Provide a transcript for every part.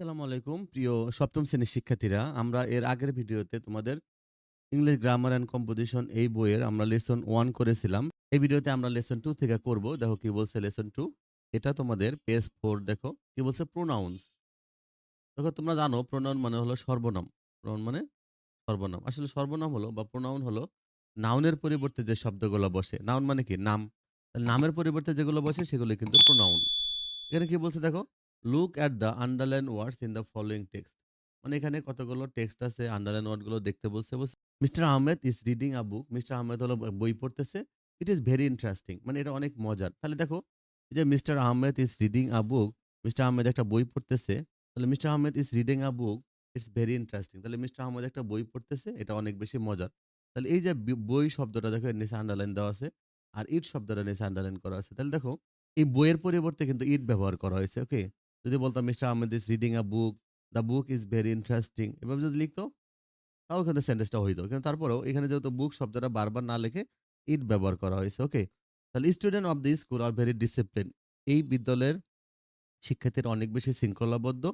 আসসালামু আলাইকুম। প্রিয় সপ্তম শ্রেণির শিক্ষার্থীরা, আমরা এর আগের ভিডিওতে তোমাদের ইংলিশ গ্রামার অ্যান্ড কম্পোজিশন এই বইয়ের আমরা লেসন ওয়ান করেছিলাম। এই ভিডিওতে আমরা লেসন টু থেকে করব। দেখো কি বলছে লেসন টু এটা তোমাদের পেজ ফোর দেখো কি বলছে প্রোনাউন্স দেখো তোমরা জানো প্রোনাউন মানে হলো সর্বনাম। প্রোনাউন মানে সর্বনাম। আসলে সর্বনাম হলো বা প্রোনাউন হলো নাউনের পরিবর্তে যে শব্দগুলো বসে। নাউন মানে কি? নাম। নামের পরিবর্তে যেগুলো বসে সেগুলো কিন্তু প্রোনাউন এখানে কি বলছে দেখো? Look at the underline words in the following text মানে এখানে কতগুলো টেক্সট আছে আন্ডারলাইন ওয়ার্ডগুলো দেখতে বলছে বলছে Mr Ahmed is reading a book Mr Ahmed হলো বই পড়তেছে ইট ইজ ভেরি ইন্টারেস্টিং মানে এটা অনেক মজার। তাহলে দেখো যে Mr Ahmed is reading a book Mr Ahmed একটা বই পড়তেছে, তাহলে Mr Ahmed is reading a book it's very interesting তাহলে মিস্টার আহমেদ একটা বই পড়তেছে, এটা অনেক বেশি মজার। তাহলে এই যে বই শব্দটা দেখো নিচে আন্ডারলাইন দেওয়া আছে, আর ইট শব্দটা নিচে আন্ডারলাইন করা আছে। তাহলে দেখো, এই বইয়ের পরিবর্তে কিন্তু ইট ব্যবহার করা হয়েছে ওকে যদি বলতাম, Mr Ahmed is reading a book, the book is very interesting. এভাবে যদি লিখতো তাও কিন্তু সেন্টেন্সটা হইতো কিন্তু তারপরেও এখানে যেহেতু বুক শব্দটা বারবার না লিখে ইট ব্যবহার করা হয়েছে, ওকে? তাহলে student of the school are very discipline. এই বিদ্যালয়ের শিক্ষার্থীরা অনেক বেশি শৃঙ্খলাবদ্ধ।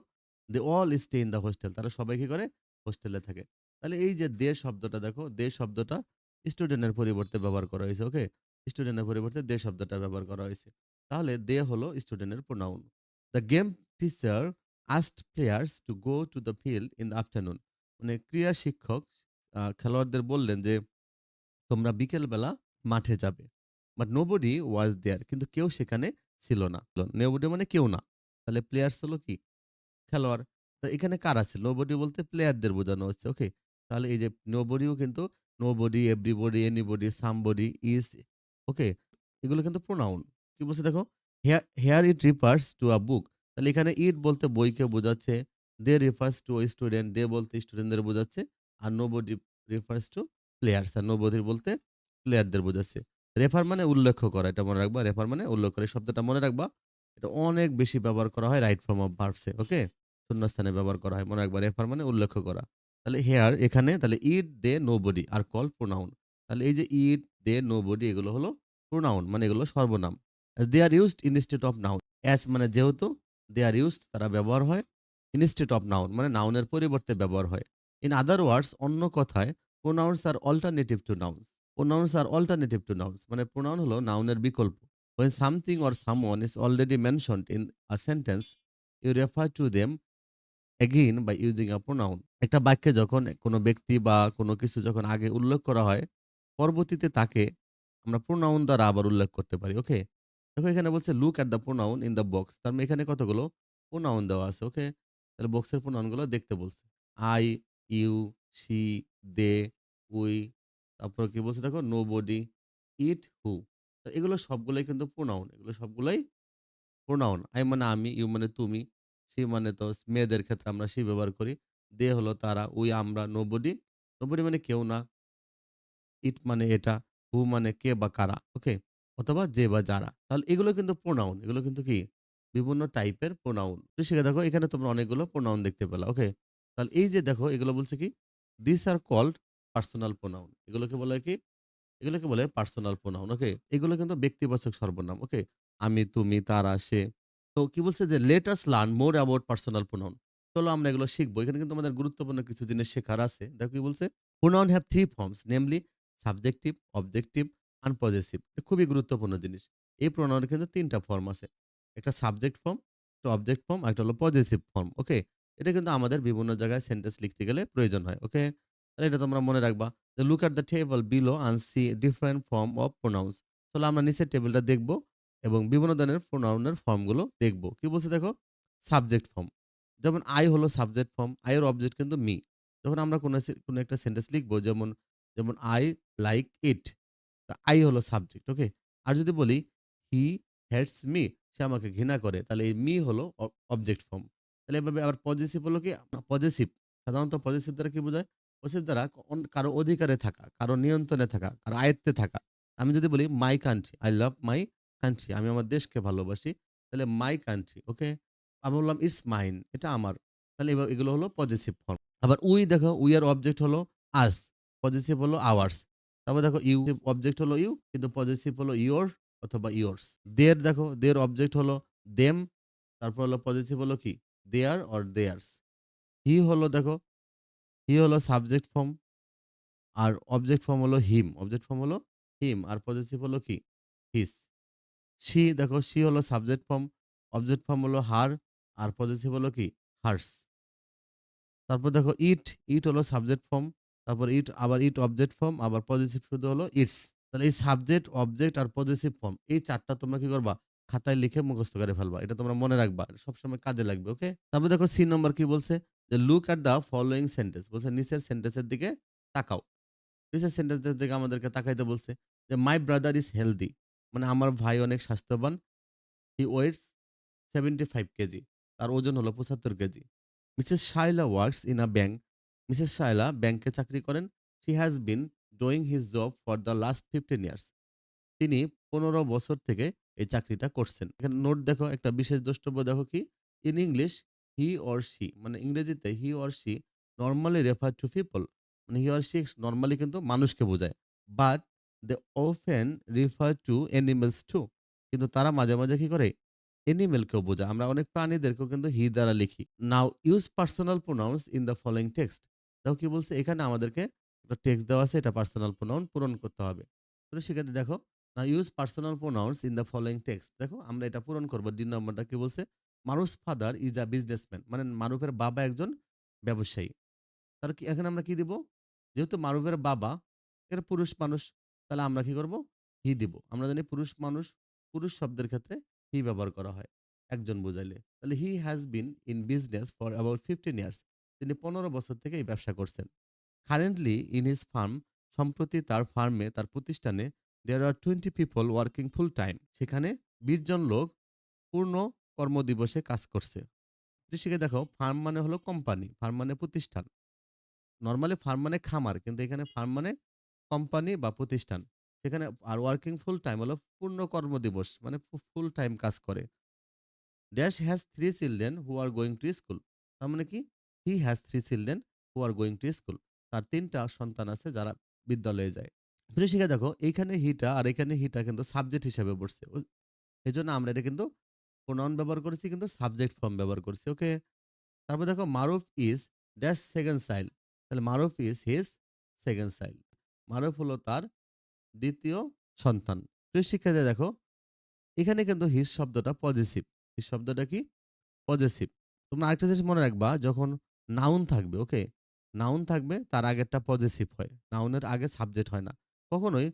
They all stay in the hostel. তারা সবাই কি করে? হোস্টেলে থাকে। তাহলে এই যে দে শব্দটা দেখো, দে শব্দটা স্টুডেন্টের পরিবর্তে ব্যবহার করা হয়েছে, ওকে? স্টুডেন্টের পরিবর্তে দে শব্দটা ব্যবহার করা হয়েছে। তাহলে দে হলো স্টুডেন্টের pronoun the game teacher asked players to go to the field in the afternoon মানে ক্রীড়া শিক্ষক খেলোয়াড়দের বললেন যে, তোমরা বিকেলবেলা মাঠে যাবে। বাট নোবডি ওয়াজ দেয়ার কিন্তু কেউ সেখানে ছিল না। নোবডি মানে কেউ না। তাহলে প্লেয়ার্স হলো কি? খেলোয়াড়। তো এখানে কারা ছিল নোবডি বলতে প্লেয়ারদের বোঝানো হচ্ছে ওকে তাহলে এই যে নোবডিও কিন্তু nobody everybody anybody somebody is okay এগুলো কিন্তু প্রোনাউন কি বলছে দেখো? Here it refers to a book তাহলে এখানে ইট বলতে বইকে বোঝাচ্ছে they refers to student they বলতে স্টুডেন্টদের বোঝাচ্ছে, আর নোবডি রিফার্স টু প্লেয়ার্স আর নোবডি বলতে প্লেয়ারদের বোঝাচ্ছে। রেফার মানে উল্লেখ করা, এটা মনে রাখবা রেফার মানে উল্লেখ করে শব্দটা মনে রাখবা, এটা অনেক বেশি ব্যবহার করা হয় রাইট ফর্ম অফ ভার্বসে ওকে শূন্যস্থানে ব্যবহার করা হয়, মনে রাখবা রেফার মানে উল্লেখ করা। তাহলে হেয়ার এখানে, তাহলে it they nobody are call pronoun তাহলে এই যে ইট দে নো বডি এগুলো হলো প্রোনাউন মানে এগুলো সর্বনাম। They are used instead of noun as মানে যেহেতু দে আর ইউজড তারা ব্যবহার হয় ইনস্টেড অফ নাউন মানে নাউনের পরিবর্তে ব্যবহার হয়। ইন আদার ওয়ার্ডস অন্য কথায় pronouns are alternative to nouns pronouns are alternative to nouns মানে প্রোনাউন হলো নাউনের বিকল্প। When something or someone is already mentioned in a sentence, you refer to them again by using a pronoun একটা বাক্যে যখন কোনো ব্যক্তি বা কোনো কিছু যখন আগে উল্লেখ করা হয়, পরবর্তীতে তাকে আমরা প্রোনাউন দ্বারা আবার উল্লেখ করতে পারি ওকে দেখো এখানে বলছে look at the pronoun in the box তার মানে এখানে কতগুলো? প্রোনাউন দেওয়া আছে ওকে তাহলে বক্সের প্রোনাউনগুলো দেখতে বলছে। I you she they we তারপর কি বলছে দেখো? নো বডি ইট হু এগুলো সবগুলোই কিন্তু প্রোনাউন এগুলো সবগুলোই প্রোনাউন আই মানে আমি ইউ মানে তুমি সি মানে তো মেয়েদের ক্ষেত্রে আমরা সি ব্যবহার করি। দে হলো তারা উই আমরা নোবডি নোবডি মানে কেউ না। ইট মানে এটা হু মানে কে বা কারা ওকে অথবা যে বা যারা। তাহলে এগুলো কিন্তু প্রোনাউন এগুলো কিন্তু কি? বিভিন্ন টাইপের প্রোনাউন শিখে দেখো, এখানে তোমরা অনেকগুলো প্রোনাউন দেখতে পেলা ওকে তাহলে এই যে দেখো, এগুলো বলছে কি? This are called personal pronoun এগুলোকে বলে কি? এগুলোকে বলে পার্সোনাল প্রোনাউন ওকে এগুলো কিন্তু ব্যক্তিবাচক সর্বনাম ওকে আমি, তুমি, তারা, সে। তো কি বলছে যে let's learn more about personal pronoun চলো আমরা এগুলো শিখব। এখানে কিন্তু আমাদের গুরুত্বপূর্ণ কিছু জিনিস শেখার আছে। দেখো কি বলছে? Pronoun have three forms namely subjective objective and possessive খুবই গুরুত্বপূর্ণ জিনিস। এই প্রোনাউনের কিন্তু তিনটা ফর্ম আছে। একটা সাবজেক্ট ফর্ম একটা অবজেক্ট ফর্ম একটা হলো পজেসিভ ফর্ম ওকে এটা কিন্তু আমাদের বিভিন্ন জায়গায় সেন্টেন্স লিখতে গেলে প্রয়োজন হয় ওকে তাহলে এটা তোমরা মনে রাখবা look at the table below and see different form of pronouns তাহলে আমরা নিচের টেবিলটা দেখব এবং বিভিন্ন ধরনের প্রোনাউনের ফর্মগুলো দেখব। কি বলছে দেখো? সাবজেক্ট ফর্ম যেমন আই হলো সাবজেক্ট ফর্ম আই এর অবজেক্ট কিন্তু মি যখন আমরা কোনো কোনো একটা সেন্টেন্স লিখব, যেমন যেমন আই লাইক ইট আই হলো সাবজেক্ট ওকে আর যদি বলি হি হেটস মি সে আমাকে ঘৃণা করে, তাহলে এই মি হলো অবজেক্ট ফর্ম তাহলে এভাবে আবার পজিটিভ হলো কি? পজিটিভ সাধারণত পজিটিভ দ্বারা কি বোঝায়? পজিটিভ দ্বারা কারও অধিকারে থাকা, কারও নিয়ন্ত্রণে থাকা, কারও আয়ত্তে থাকা। আমি যদি বলি my country I love my country আমি আমার দেশকে ভালোবাসি, তাহলে মাই কান্ট্রি ওকে আমি বললাম ইটস মাইন এটা আমার। তাহলে এগুলো হলো পজিটিভ ফর্ম আবার উই দেখো উই আর অবজেক্ট হলো আস পজিটিভ হলো আওয়ার্স তারপর দেখো ইউ অবজেক্ট হলো ইউ কিন্তু পজিটিভ হলো ইয়োর অথবা ইয়োর্স দের দেখো দের অবজেক্ট হলো দেম তারপর হলো পজিটিভ হলো কি? দেয়ার অর দেয়ার্স হি হলো দেখো হি হলো সাবজেক্ট ফর্ম আর অবজেক্ট ফর্ম হলো হিম অবজেক্ট ফর্ম হলো হিম আর পজিটিভ হলো কি? হিস সি দেখো সি হলো সাবজেক্ট ফর্ম অবজেক্ট ফর্ম হলো হার আর পজিটিভ হলো কি? হার্স তারপর দেখো ইট ইট হলো সাবজেক্ট ফর্ম তারপর ইট আবার ইট অবজেক্ট ফর্ম আবার পজিটিভ শুধু হলো ইটস তাহলে এই সাবজেক্ট অবজেক্ট আর পজিটিভ ফর্ম এই চারটা তোমরা কি করবা? খাতায় লিখে মুখস্থ করে ফেলবা। এটা তোমরা মনে রাখবা সবসময় কাজে লাগবে ওকে তারপর দেখো সি নম্বর কি বলছে? যে look at the following sentence বলছে নিচের সেন্টেন্সের দিকে তাকাও। নিচের সেন্টেন্সের দিকে আমাদেরকে তাকাইতে বলছে যে মাই ব্রাদার ইজ হেলদি মানে আমার ভাই অনেক স্বাস্থ্যবান। He weights seventy five KG, তার ওজন হলো পঁচাত্তর KG. Mrs Shaila works in a bank Mrs Shaila ব্যাংকে চাকরি করেন she has been doing his job for the last fifteen years তিনি পনেরো বছর থেকে এই চাকরিটা করছেন। এখানে নোট দেখো, একটা বিশেষ দ্রষ্টব্য দেখো কি? In English he or she মানে ইংরেজিতে he or she normally refer to people মানে হি অর শি নর্মালি কিন্তু মানুষকে বোঝায়। But they often refer to animals too কিন্তু তারা মাঝে মাঝে কি করে? এনিমেলকেও বোঝায়। আমরা অনেক প্রাণীদেরকেও কিন্তু হি দ্বারা লিখি। Now use personal pronouns in the following text দেখো কি বলছে? এখানে আমাদেরকে একটা টেক্সট দেওয়া আছে, এটা পার্সোনাল প্রোনাউন পূরণ করতে হবে। তো সেক্ষেত্রে দেখো না use personal pronouns in the following text দেখো, আমরা এটা পূরণ করব। ডি নম্বরটা কি বলছে? Maruf father is a businessman মানে মারুফের বাবা একজন ব্যবসায়ী। তার কি, এখানে আমরা কি দিব? যেহেতু মারুফের বাবা, এর পুরুষ মানুষ, তাহলে আমরা কি করব? হি দিব। আমরা জানি পুরুষ মানুষ, পুরুষ শব্দের ক্ষেত্রে হি ব্যবহার করা হয়। একজন বোঝাইলে। তাহলে he has been in business for about fifteen years তিনি পনেরো বছর থেকে এই ব্যবসা করছেন। কারেন্টলি ইন হিজ ফার্ম সম্প্রতি তার ফার্মে তার প্রতিষ্ঠানে there are twenty people working full time সেখানে বিশ জন লোক পূর্ণ কর্মদিবসে কাজ করছে। কৃষিকে দেখো ফার্ম মানে হলো কোম্পানি ফার্ম মানে প্রতিষ্ঠান। নর্মালি ফার্ম মানে খামার, কিন্তু এখানে ফার্ম মানে কোম্পানি বা প্রতিষ্ঠান। সেখানে আর ওয়ার্কিং ফুল টাইম হলো পূর্ণ কর্মদিবস মানে ফুল টাইম কাজ করে। Dash has three children who are going to school তার মানে কি? He has three children who are going to school তার তিনটা সন্তান আছে যারা বিদ্যালয়ে যায়। প্রিয় শিখে দেখো এইখানে হিটা আর এখানে হিটা কিন্তু সাবজেক্ট হিসাবে বসছে এই জন্য আমরা এটা কিন্তু প্রোনাউন ব্যবহার করেছি, কিন্তু সাবজেক্ট ফর্ম ব্যবহার করছি ওকে তারপর দেখো, Maruf is dash second child তাহলে Maruf is his second child Maruf হলো তার দ্বিতীয় সন্তান। প্রিয় শিক্ষার্থী, দেখো, এখানে কিন্তু হিস শব্দটা পজিটিভ হিস শব্দটা কি? পজিটিভ তোমরা আরেকটা জিনিস মনে রাখবা, যখন নাউন থাকবে ওকে নাউন থাকবে, তার আগেরটা পজিটিভ হয়। নাউনের আগে সাবজেক্ট হয় না। কখনোই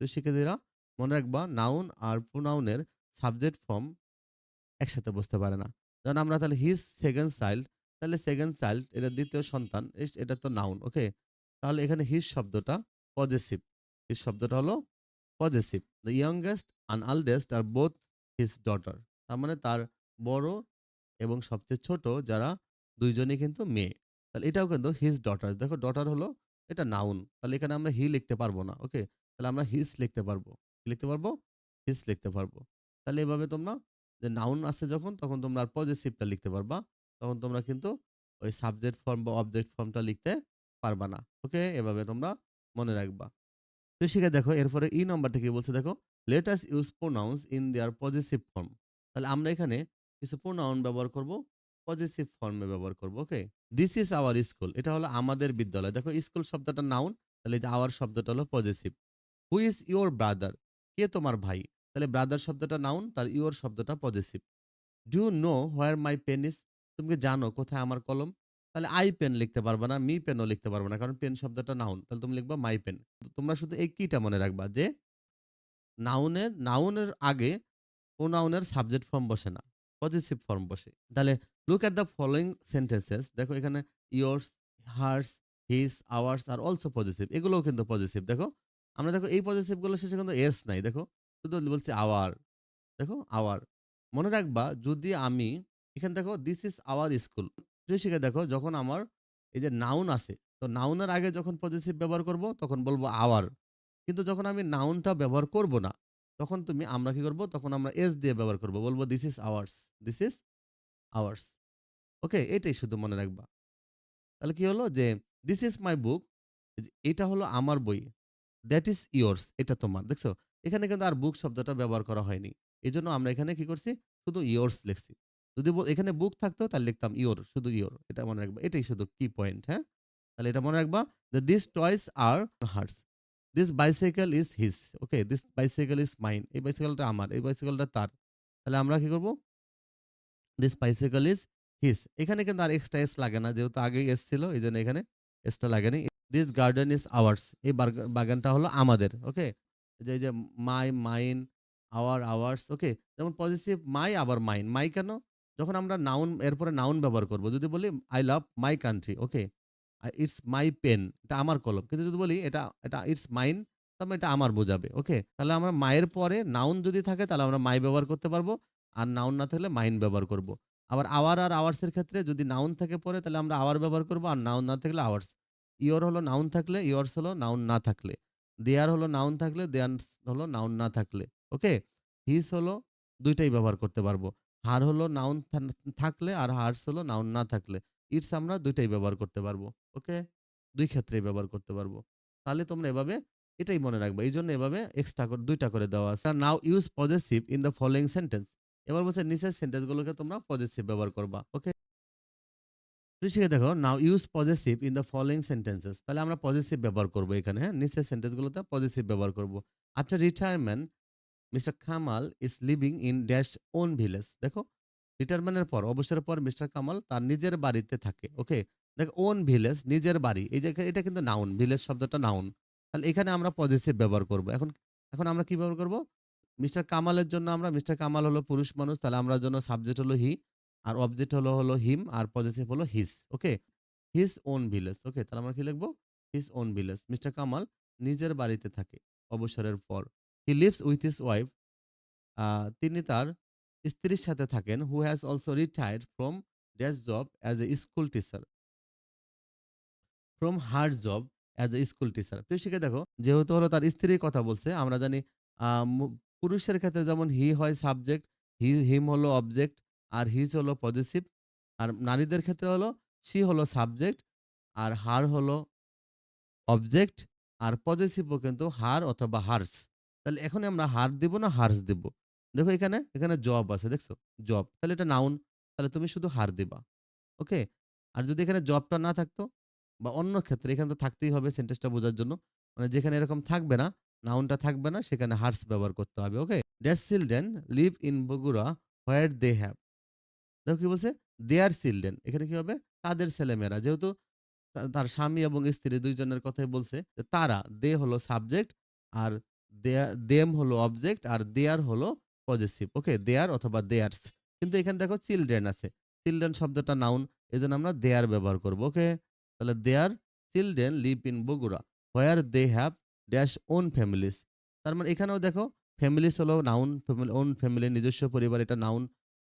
শিক্ষার্থীরা মনে রাখবা নাউন আর প্রোনাউনের সাবজেক্ট ফর্ম একসাথে বসতে পারে না। যেমন আমরা তাহলে হিজ সেকেন্ড চাইল্ড তাহলে সেকেন্ড চাইল্ড এটা দ্বিতীয় সন্তান এটা তো নাউন ওকে তাহলে এখানে হিজ শব্দটা পজিটিভ হিজ শব্দটা হলো positive the youngest and oldest are both his daughter তার মানে তার বড় এবং সবচেয়ে ছোট যারা দুইজনই কিন্তু মেয়ে। তাহলে এটাও কিন্তু হিজ ডটার দেখো ডটার হলো এটা নাউন তাহলে এখানে আমরা হি লিখতে পারব না ওকে তাহলে আমরা হিস লিখতে পারব। লিখতে পারব? হিস লিখতে পারব। তাহলে এভাবে তোমরা যে নাউন আছে যখন, তখন তোমরা আর পজিটিভটা লিখতে পারবা। তখন তোমরা কিন্তু ওই সাবজেক্ট ফর্ম বা অবজেক্ট ফর্মটা লিখতে পারবা না ওকে এভাবে তোমরা মনে রাখবা। তো দেখো, এরপরে ই নাম্বারটা কি বলছে দেখো? Let us use pronouns in their positive form তাহলে আমরা এখানে কিছু প্রোনাউন ব্যবহার করব। পজিটিভ ফর্মে ব্যবহার করব okay this is our school এটা হলো আমাদের বিদ্যালয়। দেখো স্কুল শব্দটা নাউন তাহলে আওয়ার শব্দটা হলো positive who is your brother কে তোমার ভাই? তাহলে ব্রাদার শব্দটা নাউন তার ইউর শব্দটা positive do know where my pen is তুমি কি জানো কোথায় আমার কলম? তাহলে আই পেন লিখতে পারবে না মি পেনও লিখতে পারবে না, কারণ পেন শব্দটা নাউন তাহলে তুমি লিখবা মাই পেন তোমরা শুধু এই কিটা মনে রাখবা যে নাউনের নাউনের আগে প্রোনাউনের সাবজেক্ট ফর্ম বসে না পজিটিভ ফর্ম বসে। তাহলে look at the following sentences দেখো এখানে yours hers his ours are also positive এগুলোও কিন্তু পজিটিভ দেখো। আমরা দেখো এই পজিটিভগুলো শেষে কিন্তু এস নাই, দেখো। শুধু বলছি আওয়ার দেখো আওয়ার মনে রাখবা, যদি আমি এখানে দেখো দিস ইজ আওয়ার স্কুল শিখে দেখো, যখন আমার এই যে নাউন আছে, তো নাউনের আগে যখন পজিটিভ ব্যবহার করব, তখন বলব আওয়ার কিন্তু যখন আমি নাউনটা ব্যবহার করব না, তখন তুমি আমরা কি করব? তখন আমরা এস দিয়ে ব্যবহার করব। বলব this is ours this is ours okay এটাই শুধু মনে রাখবা তাহলে কি হলো যে দিস ইজ মাই বুক এটা হলো আমার বই দ্যাট ইজ ইয়োর্স এটা তোমার দেখছ এখানে কিন্তু আর বুক শব্দটা ব্যবহার করা হয়নি এই জন্য আমরা এখানে কি করছি শুধু ইয়োর্স লিখছি যদি এখানে বুক থাকতো তাহলে লিখতাম ইওর, শুধু ইওর। এটা মনে রাখবা। এটাই শুধু কি পয়েন্ট, হ্যাঁ? তাহলে এটা মনে রাখবা যে this toys are hers. This bicycle is his. Okay? This bicycle is mine. এই বাইসাইকেলটা আমার। এই বাইসাইকেলটা তার। তাহলে আমরা কি করব? This bicycle is his. এখানে কিন্তু আর এক্সট্রা এস লাগে না। যেহেতু আগে এস ছিল এই জন্য এখানে এসটা লাগেনি। This garden is ours. এই বাগানটা হলো আমাদের। ওকে? যে যে my, mine, our, ours. Okay? যেমন পজিটিভ মাই আবার মাইন। মাই কেন? যখন আমরা নাউন এরপরে নাউন ব্যবহার করব। যদি বলি I love my country. Okay? It's my pen. এটা আমার কলম। কিন্তু যদি বলি এটা এটা ইটস মাইন মানে এটা আমার বোঝাবে। ওকে? তাহলে আমরা মায়ের পরে নাউন যদি থাকে তাহলে আমরা মাই ব্যবহার করতে পারব। আর নাউন না থাকলে মাইন ব্যবহার করব। আবার আওয়ার আর আওয়ার্সের ক্ষেত্রে যদি নাউন থাকে পরে তাহলে আমরা আওয়ার ব্যবহার করব আর নাউন না থাকলে আওয়ার্স। ইওর হলো নাউন থাকলে, ইয়োরস হলো নাউন না থাকলে। দেয়ার হলো নাউন থাকলে, দেয়ারস হলো নাউন না থাকলে। ওকে? হিস হলো দুইটাই ব্যবহার করতে পারব। হার হলো নাউন থাকলে আর হার্স হলো নাউন না থাকলে। ইটস আমরা দুইটাই ব্যবহার করতে পারব। ওকে? দুই ক্ষেত্রেই ব্যবহার করতে পারব। তাহলে তোমরা এভাবে এটাই মনে রাখবে এই জন্য এভাবে এক্সট্রা করে ২ টা করে দেওয়া আছে। Now use possessive in the following sentence. এবার বলছে নিচের সেন্টেন্স গুলোকে তোমরা পজেসিভ ব্যবহার করবা। ওকে? শিক্ষার্থী দেখো now use possessive in the following sentences. তাহলে আমরা পজেসিভ ব্যবহার করব এখানে, হ্যাঁ? নিচের সেন্টেন্স গুলোতে পজেসিভ ব্যবহার করব। After retirement Mr Kamal is living in dash own village. দেখো রিটায়ারমেন্টের পর অবসরের পর মিস্টার কামাল তার নিজের বাড়িতে থাকে। ওকে? দেখো ওন ভিলেজ নিজের বাড়ি। এই যে এটা কিন্তু নাউন। ভিলেজ শব্দটা নাউন। তাহলে এখানে আমরা পজেসিভ ব্যবহার করব। এখন এখন আমরা কি ব্যবহার করব? মিস্টার কামালের জন্য আমরা, মিস্টার কামাল হলো পুরুষ মানুষ, তাহলে আমরা জন্য সাবজেক্ট হলো হি আর অবজেক্ট হলো হলো হিম আর পজেসিভ হলো হিস। ওকে? হিস ওন ভিলেজ। ওকে? তাহলে আমরা কি লিখব? His own village. Mister Kamal নিজের বাড়িতে থাকে, অবসরের পর। He lives with his wife তিনি তার স্ত্রীর সাথে থাকেন who has also retired from dash job as a school teacher. From her job as a school teacher. প্রিয় শিখে দেখো, যেহেতু হলো তার স্ত্রীর কথা বলছে, আমরা জানি পুরুষের ক্ষেত্রে যেমন হি হয় সাবজেক্ট, হি হিম হলো অবজেক্ট আর হিজ হলো পজেসিভ। আর নারীদের ক্ষেত্রে হলো শি হলো সাবজেক্ট আর হার হলো অবজেক্ট আর পজেসিভও কিন্তু হার অথবা হার্স। তাহলে এখন আমরা হার দিব না হার্স দিব? দেখো এখানে, এখানে জব আছে দেখছ? জব। তাহলে এটা নাউন। তাহলে তুমি শুধু হার দিবা। ওকে? আর যদি এখানে জবটা না থাকতো বা অন্য ক্ষেত্রে এখানে তো থাকতেই হবে সেন্টেন্সটা বোঝার জন্য। মানে যেখানে এরকম থাকবে না, নাউনটা থাকবে না সেখানে হার্স ব্যবহার করতে হবে। Okay? Dash children live in Bogura where they have. দেখো কি বলছে? Their children. এখানে কি হবে? তাদের ছেলেমেয়েরা। যেহেতু তার স্বামী এবং স্ত্রী ২ জনের কথাই বলছে। তারা, দে হলো সাবজেক্ট আর দেম হলো অবজেক্ট আর দেয়ার হলো পজেসিভ। ওকে? দেয়ার অথবা দেয়ারস। কিন্তু এখানে দেখো চিলড্রেন আছে। চিলড্রেন শব্দটা নাউন। এই জন্য আমরা দেয়ার ব্যবহার করব। ওকে? তাহলে their children live in Bogura where they have dash own families. তার মানে এখানেও দেখো ফ্যামিলিস হলো নাউন, ফ্যামিলি ওন ফ্যামিলি নিজস্ব পরিবার এটা নাউন।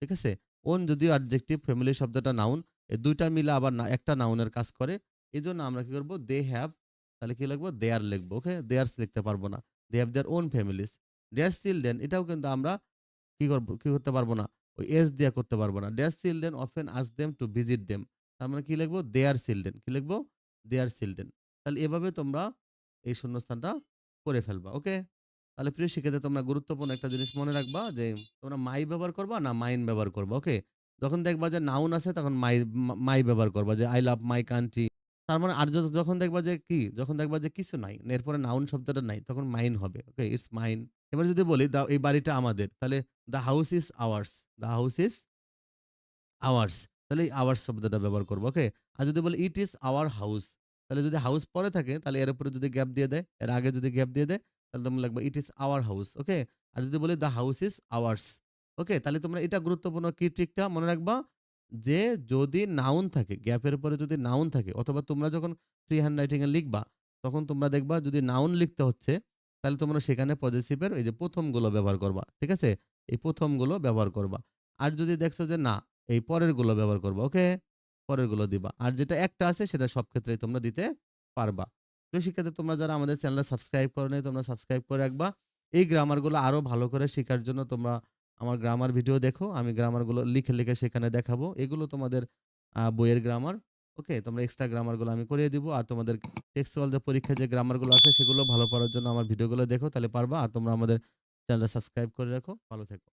ঠিক আছে? ওন যদিও অ্যাডজেক্টিভ, ফ্যামিলি শব্দটা নাউন। এই ২ টা মিলে আবার না একটা নাউনের কাজ করে। এজন্য আমরা কি করব? দে হ্যাভ তাহলে কি লিখব? দেয়ার লিখব। ওকে? দেয়ারস লিখতে পারব না। They have their own families. Dash children এটাও কিন্তু আমরা কি করব কি করতে পারব না? ওই এস দিয়ে করতে পারব না। Dash children often ask them to visit them. তার মানে কি লিখব? Their children. কি লিখব? Their children. তাহলে এভাবে তোমরা এই শূন্যস্থানটা করে ফেলবা। ওকে? তাহলে প্রিয় শিক্ষার্থী তোমরা গুরুত্বপূর্ণ একটা জিনিস মনে রাখবা যে, তোমরা মাই ব্যবহার করবা না মাইন ব্যবহার করবা। ওকে? যখন দেখবা যে নাউন আছে তখন মাই মাই ব্যবহার করবা যে আই লাভ মাই কান্ট্রি। তার মানে আর যখন দেখবা যে কি? যখন দেখবা যে কিছু নাই। এরপরে নাউন শব্দটা নাই, তখন মাইন হবে। ওকে? It's mine. এবার যদি বলি দা, এই বাড়িটা আমাদের। তাহলে the house is ours. The house is ours. তাহলে এই আওয়ার্স শব্দটা ব্যবহার করব, ওকে? আর যদি বলি ইট ইজ আওয়ার হাউস। তাহলে যদি হাউস পরে থাকে তাহলে এর উপরে যদি গ্যাপ দিয়ে দেয়, এর আগে যদি গ্যাপ দিয়ে দেয় তাহলে তোমরা লিখবা ইট ইস আওয়ার হাউস। ওকে? আর যদি বলি the house is ours. Okay? তাহলে তোমরা এটা গুরুত্বপূর্ণ কি ট্রিকটা মনে রাখবা যে যদি নাউন থাকে, গ্যাপের পরে যদি নাউন থাকে অথবা তোমরা যখন ফ্রি হ্যান্ড রাইটিং এ লিখবা তখন তোমরা দেখবা যদি নাউন লিখতে হচ্ছে তাহলে তোমরা সেখানে পজেসিভের এই যে প্রথমগুলো ব্যবহার করবা। ঠিক আছে? এই প্রথমগুলো ব্যবহার করবা। আর যদি দেখছ যে না এই পরেরগুলো ব্যবহার করবা। ওকে? পরেরগুলো দিবা। আর যেটা একটা আছে সেটা সব ক্ষেত্রেই তোমরা দিতে পারবা। প্রিয় শিক্ষার্থী তোমরা যারা আমাদের চ্যানেলটা সাবস্ক্রাইব করো নাই তোমরা সাবস্ক্রাইব করে রাখবা। এই গ্রামারগুলো আরও ভালো করে শেখার জন্য তোমরা আমার গ্রামার ভিডিও দেখো। আমি গ্রামারগুলো লিখে, লিখে সেখানে দেখাবো। এগুলো তোমাদের বইয়ের গ্রামার। ওকে? তোমরা এক্সট্রা গ্রামারগুলো আমি করিয়ে দিব। আর তোমাদের টেক্সচুয়াল যে পরীক্ষায় যে গ্রামারগুলো আছে সেগুলো ভালো পড়ার জন্য আমার ভিডিওগুলো দেখো তাহলে পারবা। আর তোমরা আমাদের চ্যানেলটা সাবস্ক্রাইব করে রাখো। ভালো থেকো।